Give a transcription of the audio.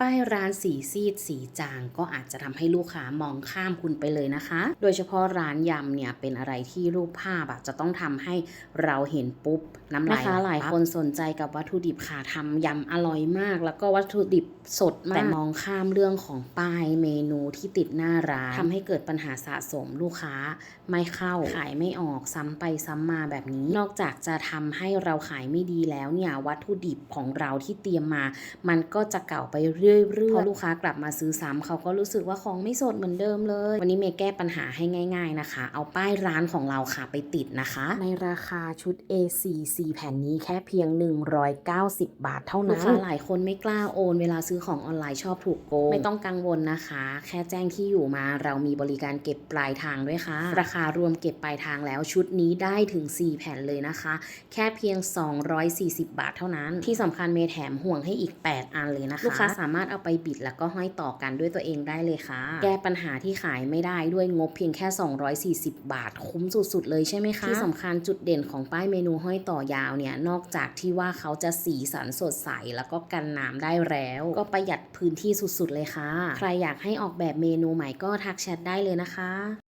ป้ายร้านสีซีดสีจางก็อาจจะทำให้ลูกค้ามองข้ามคุณไปเลยนะคะ โดยเฉพาะร้านยำเนี่ยเป็นอะไรที่รูปภาพอะจะต้องทำให้เราเห็นปุ๊บน้ำลายนะคะหลายคนสนใจกับวัตถุดิบค่ะทำยำอร่อยมาก แล้วก็วัตถุดิบสดมากแต่มองข้ามเรื่องของป้ายเมนูที่ติดหน้าร้านทำให้เกิดปัญหาสะสมลูกค้าไม่เข้าขายไม่ออกซ้ำไปซ้ำมาแบบนี้ นอกจากจะทำให้เราขายไม่ดีแล้วเนี่ยวัตถุดิบของเราที่เตรียมมา มันก็จะเก่าไปเรื่อยๆพอลูกค้ากลับมาซื้อซ้ำเขาก็รู้สึกว่าของไม่สดเหมือนเดิมเลย วันนี้เมย์แก้ปัญหาให้ง่าย ๆนะคะ เอาป้ายร้านของเราค่ะไปติดนะคะ ในราคาชุด A4 4แผ่นนี้แค่เพียง 190 บาทเท่านั้นลูกค้าหลายคนไม่กล้าโอน เวลาซื้อของออนไลน์ชอบถูกโกงไม่ต้องกังวลนะคะ แค่แจ้งที่อยู่มาเรามีบริการเก็บปลายทางด้วยค่ะ ราคารวมเก็บปลายทางแล้วชุดนี้ได้ถึง 4 แผ่นเลยนะคะ แค่เพียง 240 บาทเท่านั้น ที่สำคัญเมย์แถมห่วงให้อีก 8 อันเลยนะคะ ลูกค้าสามารถเอาไปบิดแล้วก็ห้อยต่อกันด้วยตัวเองได้เลยค่ะ แก้ปัญหาที่ขายไม่ได้ด้วยงบเพียงแค่ 240 บาท คุ้มสุดๆเลยใช่ไหมคะที่สำคัญจุดเด่นของป้ายเมนูห้อยต่อยาวเนี่ยนอกจากที่ว่าเขาจะสีสันสดใสแล้วก็กันน้ำได้แล้ว ก็ประหยัดพื้นที่สุดๆเลยค่ะ ใครอยากให้ออกแบบเมนูใหม่ก็ทักแชทได้เลยนะคะ